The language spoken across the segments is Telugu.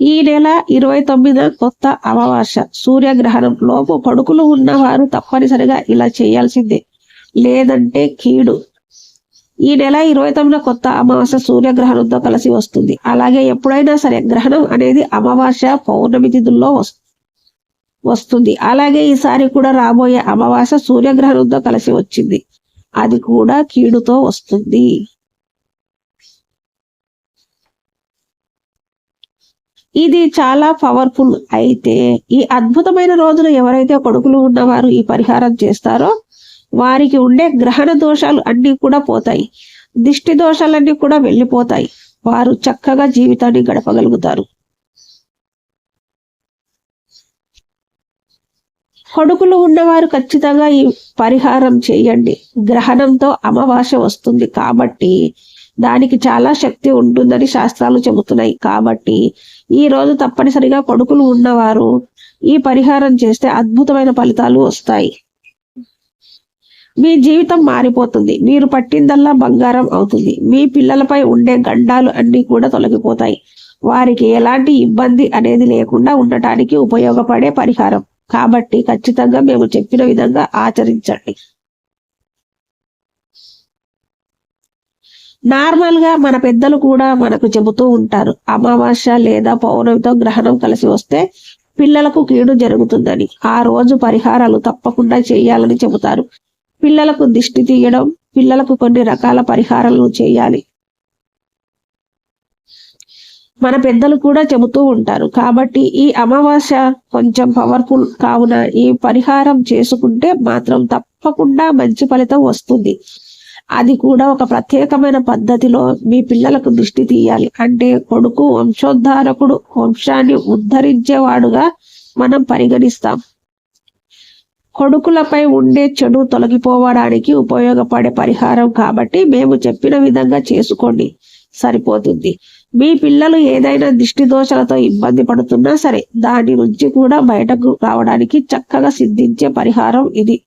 ఈ నెల ఇరవై తొమ్మిది కొత్త అమావాస్య సూర్యగ్రహణం లోపు పడుకులు ఉన్నవారు తప్పనిసరిగా ఇలా చేయాల్సిందే. లేదంటే కీడు. ఈ నెల ఇరవై తొమ్మిది కొత్త అమావాస్య సూర్యగ్రహణంతో కలిసి వస్తుంది. అలాగే ఎప్పుడైనా సరే గ్రహణం అనేది అమావాస్య పౌర్ణమి తిథుల్లో వస్తుంది వస్తుంది. అలాగే ఈసారి కూడా రాబోయే అమావాస్య సూర్యగ్రహణంతో కలిసి వచ్చింది. అది కూడా కీడుతో వస్తుంది. ఇది చాలా పవర్ఫుల్ అయితే ఈ అద్భుతమైన రోజులు ఎవరైతే కొడుకులు ఉన్నవారు ఈ పరిహారం చేస్తారో వారికి ఉండే గ్రహణ దోషాలు అన్నీ కూడా పోతాయి. దిష్టి దోషాలన్నీ కూడా వెళ్ళిపోతాయి. వారు చక్కగా జీవితాన్ని గడపగలుగుతారు. కొడుకులు ఉన్నవారు ఖచ్చితంగా ఈ పరిహారం చేయండి. గ్రహణంతో అమావాస్య వస్తుంది కాబట్టి దానికి చాలా శక్తి ఉంటుందని శాస్త్రాలు చెబుతున్నాయి. కాబట్టి ఈ రోజు తప్పనిసరిగా కొడుకులు ఉన్నవారు ఈ పరిహారం చేస్తే అద్భుతమైన ఫలితాలు వస్తాయి. మీ జీవితం మారిపోతుంది. మీరు పట్టిందల్లా బంగారం అవుతుంది. మీ పిల్లలపై ఉండే గండాలు అన్ని కూడా తొలగిపోతాయి. వారికి ఎలాంటి ఇబ్బంది అనేది లేకుండా ఉండటానికి ఉపయోగపడే పరిహారం. కాబట్టి ఖచ్చితంగా మేము చెప్పిన విధంగా ఆచరించండి. నార్మల్గా మన పెద్దలు కూడా మనకు చెబుతూ ఉంటారు అమావాస్య లేదా పౌర్ణమితో గ్రహణం కలిసి వస్తే పిల్లలకు కీడు జరుగుతుందని ఆ రోజు పరిహారాలు తప్పకుండా చేయాలని చెబుతారు. పిల్లలకు దిష్టి తీయడం పిల్లలకు కొన్ని రకాల పరిహారాలు చేయాలి. మన పెద్దలు కూడా చెబుతూ ఉంటారు కాబట్టి ఈ అమావాస్య కొంచెం పవర్ఫుల్ కావున ఈ పరిహారం చేసుకుంటే మాత్రం తప్పకుండా మంచి ఫలితం వస్తుంది. అది కూడా ఒక ప్రత్యేకమైన పద్ధతిలో మీ పిల్లలకు దృష్టి తీయాలి. అంటే కొడుకు వంశోద్ధారకుడు వంశాన్ని ఉద్ధరించేవాడుగా మనం పరిగణిస్తాం. కొడుకులపై ఉండే చెడు తొలగిపోవడానికి ఉపయోగపడే పరిహారం కాబట్టి మేము చెప్పిన విధంగా చేసుకోండి. సరిపోతుంది. మీ పిల్లలు ఏదైనా దిష్టి దోషలతో ఇబ్బంది పడుతున్నా సరే దాని నుంచి కూడా బయటకు రావడానికి చక్కగా సిద్ధించే పరిహారం ఇది.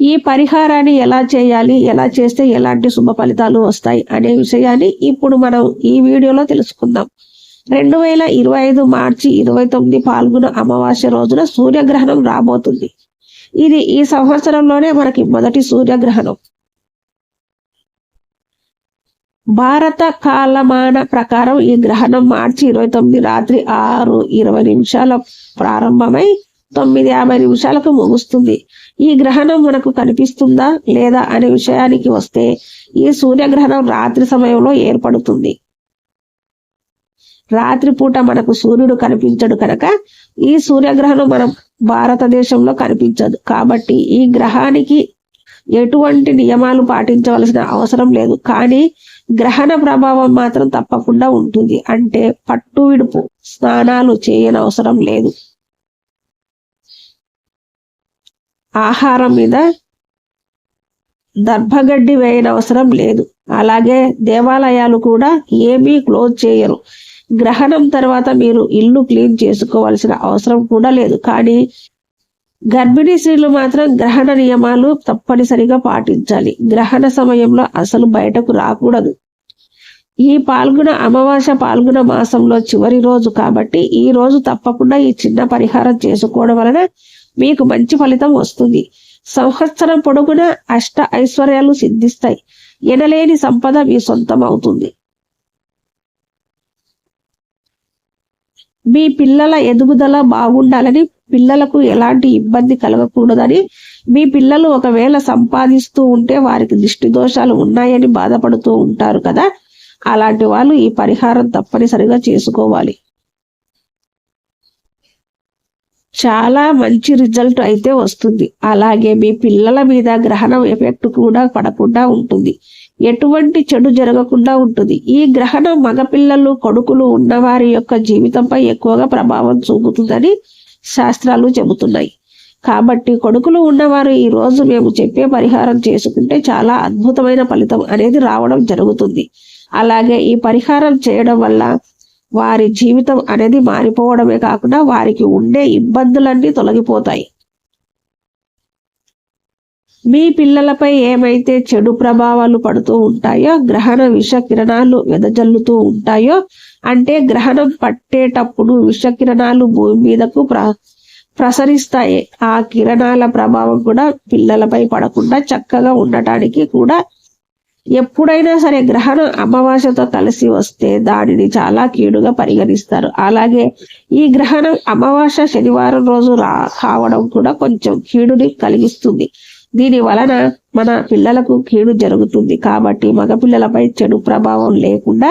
ఈ పరిహారాన్ని ఎలా చేయాలి ఎలా చేస్తే ఎలాంటి శుభ ఫలితాలు వస్తాయి అనే విషయాన్ని ఇప్పుడు మనం ఈ వీడియోలో తెలుసుకుందాం. రెండు వేల ఇరవై ఐదు మార్చి ఇరవై తొమ్మిది పాల్గొన అమావాస్య రోజున సూర్యగ్రహణం రాబోతుంది. ఇది ఈ సంవత్సరంలోనే మనకి మొదటి సూర్యగ్రహణం. భారత కాలమాన ప్రకారం ఈ గ్రహణం మార్చి ఇరవై తొమ్మిది రాత్రి ఆరు ఇరవై నిమిషాల ప్రారంభమై తొమ్మిది యాభై నిమిషాలకు ముగుస్తుంది. ఈ గ్రహణం మనకు కనిపిస్తుందా లేదా అనే విషయానికి వస్తే ఈ సూర్యగ్రహణం రాత్రి సమయంలో ఏర్పడుతుంది. రాత్రిపూట మనకు సూర్యుడు కనిపించడు కనుక ఈ సూర్యగ్రహణం మనం భారతదేశంలో కనిపించదు. కాబట్టి ఈ గ్రహానికి ఎటువంటి నియమాలు పాటించవలసిన అవసరం లేదు. కానీ గ్రహణ ప్రభావం మాత్రం తప్పకుండా ఉంటుంది. అంటే పట్టు విడుపు స్నానాలు చేయనవసరం లేదు. ఆహారం మీద దర్భగడ్డి వేయనవసరం లేదు. అలాగే దేవాలయాలు కూడా ఏమీ క్లోజ్ చేయరు. గ్రహణం తర్వాత మీరు ఇల్లు క్లీన్ చేసుకోవాల్సిన అవసరం కూడా లేదు. కానీ గర్భిణీ స్త్రీలు మాత్రం గ్రహణ నియమాలు తప్పనిసరిగా పాటించాలి. గ్రహణ సమయంలో అసలు బయటకు రాకూడదు. ఈ పాల్గొన అమావాస్య పాల్గొన మాసంలో చివరి రోజు కాబట్టి ఈ రోజు తప్పకుండా ఈ చిన్న పరిహారం చేసుకోవడం వలన మీకు మంచి ఫలితం వస్తుంది. సంవత్సరం పొడుగున అష్ట ఐశ్వర్యాలు సిద్ధిస్తాయి. ఎనలేని సంపద మీ సొంతం అవుతుంది మీ పిల్లల ఎదుగుదల బాగుండాలని పిల్లలకు ఎలాంటి ఇబ్బంది కలగకూడదని మీ పిల్లలు ఒకవేళ సంపాదిస్తూ ఉంటే వారికి దిష్టి దోషాలు ఉన్నాయని బాధపడుతూ ఉంటారు కదా. అలాంటి వాళ్ళు ఈ పరిహారం తప్పనిసరిగా చేసుకోవాలి. చాలా మంచి రిజల్ట్ అయితే వస్తుంది. అలాగే మీ పిల్లల మీద గ్రహణం ఎఫెక్ట్ కూడా పడకుండా ఉంటుంది. ఎటువంటి చెడు జరగకుండా ఉంటుంది. ఈ గ్రహణం మగపిల్లలు కొడుకులు ఉన్నవారి యొక్క జీవితంపై ఎక్కువగా ప్రభావం చూపుతుందని శాస్త్రాలు చెబుతున్నాయి. కాబట్టి కొడుకులు ఉన్నవారు ఈ రోజు మేము చెప్పే పరిహారం చేసుకుంటే చాలా అద్భుతమైన ఫలితం అనేది రావడం జరుగుతుంది. అలాగే ఈ పరిహారం చేయడం వల్ల వారి జీవితం అనేది మారిపోవడమే కాకుండా వారికి ఉండే ఇబ్బందులన్నీ తొలగిపోతాయి. మీ పిల్లలపై ఏమైతే చెడు ప్రభావాలు పడుతూ ఉంటాయో గ్రహణ విష కిరణాలు వెదజల్లుతూ ఉంటాయో అంటే గ్రహణం పట్టేటప్పుడు విష కిరణాలు భూమి మీదకు ప్ర ప్రసరిస్తాయి. ఆ కిరణాల ప్రభావం కూడా పిల్లలపై పడకుండా చక్కగా ఉండటానికి కూడా ఎప్పుడైనా సరే గ్రహణం అమావాస్యతో కలిసి వస్తే దానిని చాలా కీడుగా పరిగణిస్తారు. అలాగే ఈ గ్రహణం అమావాస్య శనివారం రోజు రా కావడం కూడా కొంచెం కీడుని కలిగిస్తుంది. దీని వలన మన పిల్లలకు కీడు జరుగుతుంది. కాబట్టి మగ పిల్లలపై చెడు ప్రభావం లేకుండా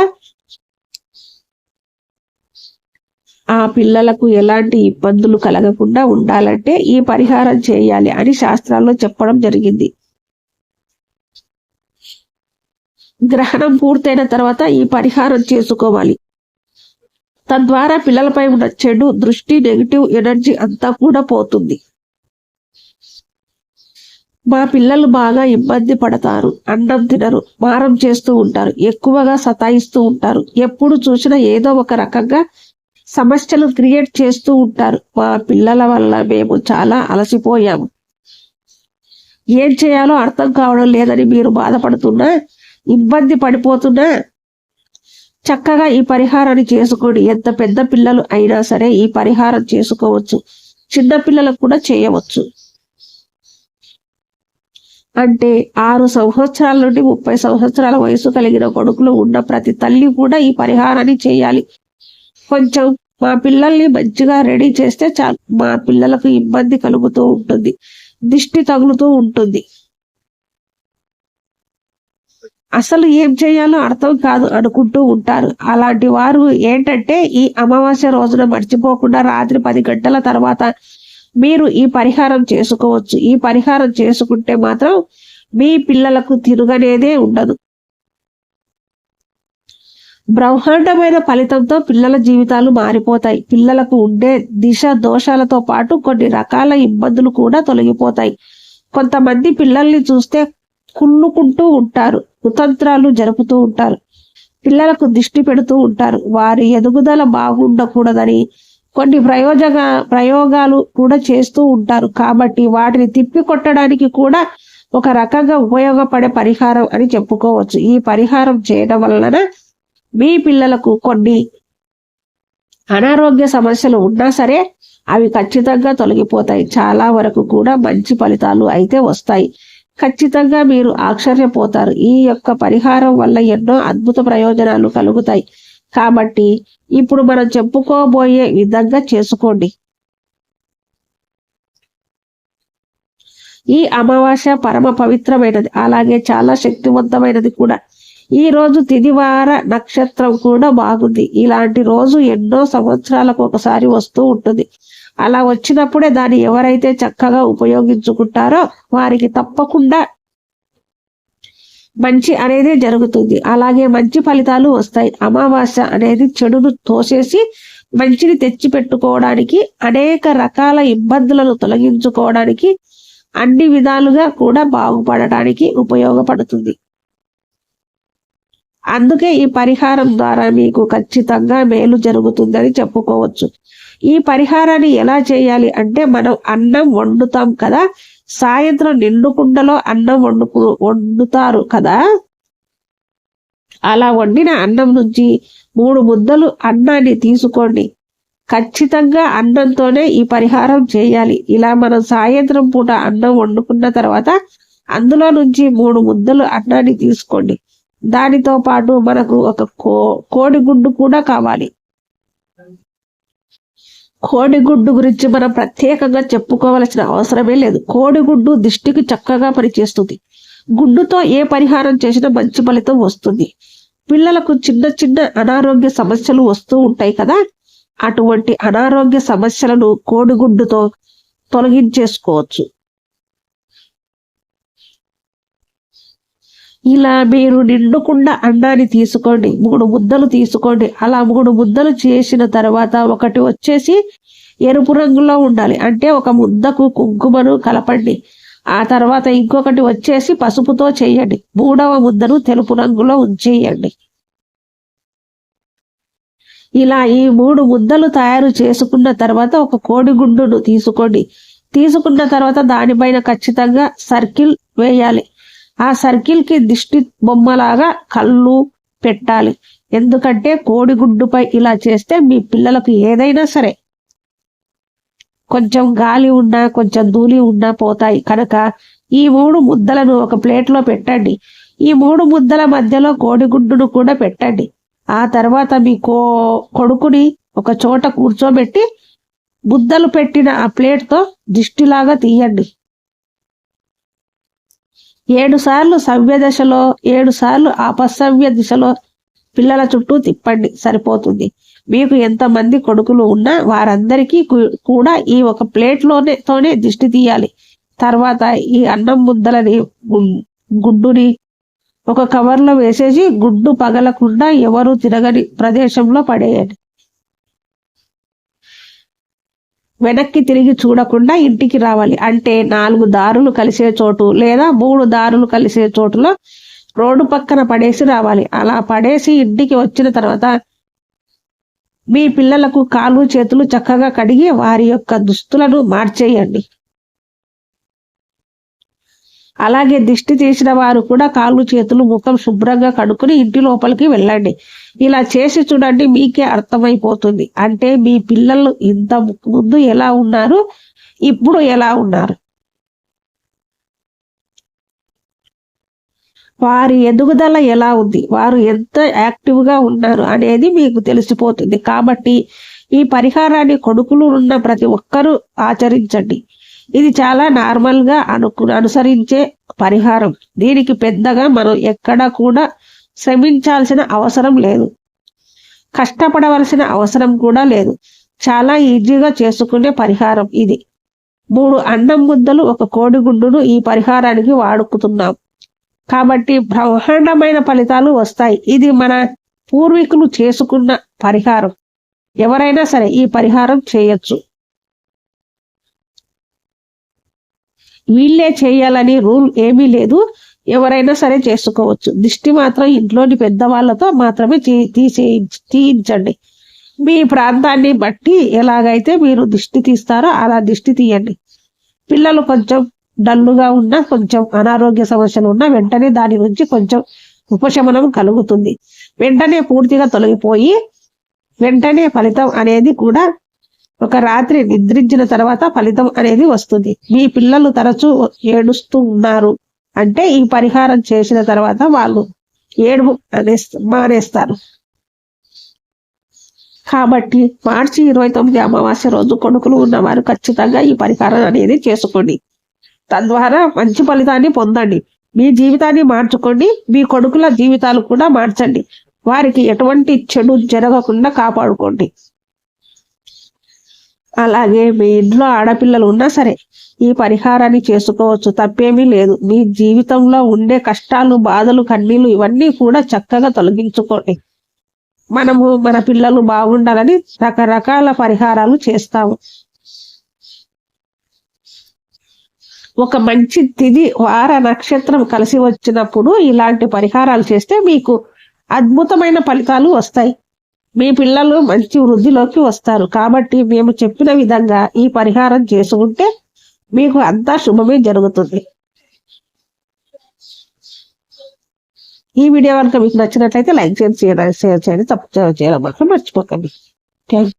ఆ పిల్లలకు ఎలాంటి ఇబ్బందులు కలగకుండా ఉండాలంటే ఈ పరిహారం చేయాలి అని శాస్త్రాల్లో చెప్పడం జరిగింది. గ్రహణం పూర్తయిన తర్వాత ఈ పరిహారం చేసుకోవాలి. తద్వారా పిల్లలపై ఉన్న చెడు దృష్టి నెగిటివ్ ఎనర్జీ అంతా కూడా పోతుంది. మా పిల్లలు బాగా ఇబ్బంది పడతారు అన్నం తినరు మారం చేస్తూ ఉంటారు ఎక్కువగా సతాయిస్తూ ఉంటారు. ఎప్పుడు చూసినా ఏదో ఒక రకంగా సమస్యలు క్రియేట్ చేస్తూ ఉంటారు. మా పిల్లల వల్ల మేము చాలా అలసిపోయాము. ఏం చేయాలో అర్థం కావడం లేదని మీరు బాధపడుతున్నా ఇబ్బంది పడిపోతున్నా చక్కగా ఈ పరిహారాన్ని చేసుకోండి. ఎంత పెద్ద పిల్లలు అయినా సరే ఈ పరిహారం చేసుకోవచ్చు. చిన్న పిల్లలకు కూడా చేయవచ్చు. అంటే ఆరు సంవత్సరాల నుండి ముప్పై సంవత్సరాల వయసు కలిగిన కొడుకులు ఉన్న ప్రతి తల్లి కూడా ఈ పరిహారాన్ని చేయాలి. కొంచెం మా పిల్లల్ని మంచిగా రెడీ చేస్తే చాలు. మా పిల్లలకు ఇబ్బంది కలుగుతూ ఉంటుంది. దిష్టి తగులుతూ ఉంటుంది. అసలు ఏం చేయాలో అర్థం కాదు అనుకుంటూ ఉంటారు. అలాంటి వారు ఏంటంటే ఈ అమావాస్య రోజున మర్చిపోకుండా రాత్రి పది గంటల తర్వాత మీరు ఈ పరిహారం చేసుకోవచ్చు. ఈ పరిహారం చేసుకుంటే మాత్రం మీ పిల్లలకు తిరుగనేదే ఉండదు. బ్రహ్మాండమైన ఫలితంతో పిల్లల జీవితాలు మారిపోతాయి. పిల్లలకు ఉండే దిశ దోషాలతో పాటు కొన్ని రకాల ఇబ్బందులు కూడా తొలగిపోతాయి. కొంతమంది పిల్లల్ని చూస్తే కుళ్ళుకుంటూ ఉంటారు. కుతంత్రాలు జరుపుతూ ఉంటారు. పిల్లలకు దిష్టి పెడుతూ ఉంటారు. వారి ఎదుగుదల బాగుండకూడదని కొన్ని ప్రయోజన ప్రయోగాలు కూడా చేస్తూ ఉంటారు. కాబట్టి వాటిని తిప్పి కొట్టడానికి కూడా ఒక రకంగా ఉపయోగపడే పరిహారం అని చెప్పుకోవచ్చు. ఈ పరిహారం చేయడం వలన మీ పిల్లలకు కొన్ని అనారోగ్య సమస్యలు ఉన్నా సరే అవి ఖచ్చితంగా తొలగిపోతాయి. చాలా వరకు కూడా మంచి ఫలితాలు అయితే వస్తాయి. ఖచ్చితంగా మీరు ఆశ్చర్యపోతారు. ఈ యొక్క పరిహారం వల్ల ఎన్నో అద్భుత ప్రయోజనాలు కలుగుతాయి. కాబట్టి ఇప్పుడు మనం చెప్పుకోబోయే విధంగా చేసుకోండి. ఈ అమావాస్య పరమ పవిత్రమైనది. అలాగే చాలా శక్తివంతమైనది కూడా. ఈ రోజు తిదివార నక్షత్రం కూడా బాగుంది. ఇలాంటి రోజు ఎన్నో సంవత్సరాలకు ఒకసారి వస్తూ ఉంటుంది. అలా వచ్చినప్పుడే దాన్ని ఎవరైతే చక్కగా ఉపయోగించుకుంటారో వారికి తప్పకుండా మంచి అనేది జరుగుతుంది. అలాగే మంచి ఫలితాలు వస్తాయి. అమావాస్య అనేది చెడును తోసేసి మంచిని తెచ్చి పెట్టుకోవడానికి అనేక రకాల ఇబ్బందులను తొలగించుకోవడానికి అన్ని విధాలుగా కూడా బాగుపడటానికి ఉపయోగపడుతుంది. అందుకే ఈ పరిహారం ద్వారా మీకు ఖచ్చితంగా మేలు జరుగుతుందని చెప్పుకోవచ్చు. ఈ పరిహారాన్ని ఎలా చేయాలి అంటే మనం అన్నం వండుతాం కదా? సాయంత్రం నిండుకుండలో అన్నం వండుకు వండుతారు కదా? అలా వండిన అన్నం నుంచి మూడు ముద్దలు అన్నాన్ని తీసుకోండి. ఖచ్చితంగా అన్నంతోనే ఈ పరిహారం చేయాలి. ఇలా మనం సాయంత్రం పూట అన్నం వండుకున్న తర్వాత అందులో నుంచి మూడు ముద్దలు అన్నాన్ని తీసుకోండి. దానితో పాటు మనకు ఒక కో కోడిగుడ్డు కూడా కావాలి. కోడిగుడ్డు గురించి మనం ప్రత్యేకంగా చెప్పుకోవలసిన అవసరమే లేదు. కోడిగుడ్డు దిష్టికి చక్కగా పనిచేస్తుంది. గుడ్డుతో ఏ పరిహారం చేసినా మంచి ఫలితం వస్తుంది. పిల్లలకు చిన్న చిన్న అనారోగ్య సమస్యలు వస్తూ ఉంటాయి కదా? అటువంటి అనారోగ్య సమస్యలను కోడిగుడ్డుతో తొలగించేసుకోవచ్చు. ఇలా మీరు నిండుకుండా అన్నాన్ని తీసుకోండి మూడు ముద్దలు తీసుకోండి. అలా మూడు ముద్దలు చేసిన తర్వాత ఒకటి వచ్చేసి ఎరుపు రంగులో ఉండాలి. అంటే ఒక ముద్దకు కుంకుమను కలపండి. ఆ తర్వాత ఇంకొకటి వచ్చేసి పసుపుతో చేయండి. మూడవ ముద్దను తెలుపు రంగులో ఉంచేయండి. ఇలా ఈ మూడు ముద్దలు తయారు చేసుకున్న తర్వాత ఒక కోడిగుడ్డును తీసుకోండి. తీసుకున్న తర్వాత దానిపైన ఖచ్చితంగా సర్కిల్ వేయాలి. ఆ సర్కిల్కి దిష్టి బొమ్మలాగా కళ్ళు పెట్టాలి. ఎందుకంటే కోడిగుడ్డుపై ఇలా చేస్తే మీ పిల్లలకు ఏదైనా సరే కొంచెం గాలి ఉన్నా కొంచెం ధూళి ఉన్నా పోతాయి. కనుక ఈ మూడు ముద్దలను ఒక ప్లేట్లో పెట్టండి. ఈ మూడు ముద్దల మధ్యలో కోడిగుడ్డును కూడా పెట్టండి. ఆ తర్వాత మీ కో కొడుకుని ఒక చోట కూర్చోబెట్టి ముద్దలు పెట్టిన ఆ ప్లేట్తో దిష్టిలాగా తీయండి. ఏడు సార్లు సవ్య దశలో ఏడు సార్లు అపసవ్య దిశలో పిల్లల చుట్టూ తిప్పండి సరిపోతుంది. మీకు ఎంతమంది కొడుకులు ఉన్నా వారందరికీ కూడా ఈ ఒక ప్లేట్లోనే తోనే దిష్టి తీయాలి. తర్వాత ఈ అన్నం ముద్దలని గు- గుడ్డుని ఒక కవర్లో వేసేసి గుడ్డు పగలకుండా ఎవరు తిరగని ప్రదేశంలో పడేయండి. వెనక్కి తిరిగి చూడకుండా ఇంటికి రావాలి. అంటే నాలుగు దారులు కలిసే చోటు లేదా మూడు దారులు కలిసే చోటులో రోడ్డు పక్కన పడేసి రావాలి. అలా పడేసి ఇంటికి వచ్చిన తర్వాత మీ పిల్లలకు కాళ్ళు చేతులు చక్కగా కడిగి వారి యొక్క దుస్తులను మార్చేయండి. అలాగే దిష్టి తీసిన వారు కూడా కాళ్ళు చేతులు ముఖం శుభ్రంగా కడుక్కుని ఇంటి లోపలికి వెళ్ళండి. ఇలా చేసి చూడండి మీకే అర్థమైపోతుంది. అంటే మీ పిల్లలు ఇంత ముందు ఎలా ఉన్నారు? ఇప్పుడు ఎలా ఉన్నారు? వారి ఎదుగుదల ఎలా ఉంది? వారు ఎంత యాక్టివ్గా ఉన్నారు అనేది మీకు తెలిసిపోతుంది. కాబట్టి ఈ పరిహారాన్ని కొడుకులు ఉన్న ప్రతి ఒక్కరూ ఆచరించండి. ఇది చాలా నార్మల్గా అనుకు అనుసరించే పరిహారం. దీనికి పెద్దగా మనం ఎక్కడా కూడా శ్రమించాల్సిన అవసరం లేదు. కష్టపడవలసిన అవసరం కూడా లేదు. చాలా ఈజీగా చేసుకునే పరిహారం ఇది. మూడు అన్నం ముద్దలు ఒక కోడిగుడ్డును ఈ పరిహారానికి వాడుకుతున్నాం కాబట్టి బ్రహ్మాండమైన ఫలితాలు వస్తాయి. ఇది మన పూర్వీకులు చేసుకున్న పరిహారం. ఎవరైనా సరే ఈ పరిహారం చేయొచ్చు. వీళ్ళే చేయాలని రూల్ ఏమీ లేదు. ఎవరైనా సరే చేసుకోవచ్చు. దిష్టి మాత్రం ఇంట్లోని పెద్దవాళ్ళతో మాత్రమే తీసే తీయించండి. మీ ప్రాంతాన్ని బట్టి ఎలాగైతే మీరు దిష్టి తీస్తారో అలా దిష్టి తీయండి. పిల్లలు కొంచెం డల్లుగా ఉన్నా కొంచెం అనారోగ్య సమస్యలు ఉన్నా వెంటనే దాని నుంచి కొంచెం ఉపశమనం కలుగుతుంది. వెంటనే పూర్తిగా తొలగిపోయి వెంటనే ఫలితం అనేది కూడా ఒక రాత్రి నిద్రించిన తర్వాత ఫలితం అనేది వస్తుంది. మీ పిల్లలు తరచూ ఏడుస్తూ ఉన్నారు. అంటే ఈ పరిహారం చేసిన తర్వాత వాళ్ళు ఏడుపు అనే మానేస్తారు. కాబట్టి మార్చి ఇరవై తొమ్మిది అమావాస్య రోజు కొడుకులు ఉన్నవారు ఖచ్చితంగా ఈ పరిహారం అనేది చేసుకోండి. తద్వారా మంచి ఫలితాన్ని పొందండి. మీ జీవితాన్ని మార్చుకోండి. మీ కొడుకుల జీవితాలు కూడా మార్చండి. వారికి ఎటువంటి చెడు జరగకుండా కాపాడుకోండి. అలాగే మీ ఇంట్లో ఆడపిల్లలు ఉన్నా సరే ఈ పరిహారాన్ని చేసుకోవచ్చు. తప్పేమీ లేదు. మీ జీవితంలో ఉండే కష్టాలు బాధలు కన్నీళ్ళు ఇవన్నీ కూడా చక్కగా తొలగించుకోండి. మనము మన పిల్లలు బాగుండాలని రకరకాల పరిహారాలు చేస్తాము. ఒక మంచి తిది వార నక్షత్రం కలిసి వచ్చినప్పుడు ఇలాంటి పరిహారాలు చేస్తే మీకు అద్భుతమైన ఫలితాలు వస్తాయి. మీ పిల్లలు మంచి వృద్ధిలోకి వస్తారు. కాబట్టి మేము చెప్పిన విధంగా ఈ పరిహారం చేసుకుంటే మీకు అంతా శుభమే జరుగుతుంది. ఈ వీడియో కనుక మీకు నచ్చినట్లయితే లైక్ చేయండి షేర్ చేయండి తప్పు చేయడం మాత్రం మర్చిపోకండి. థ్యాంక్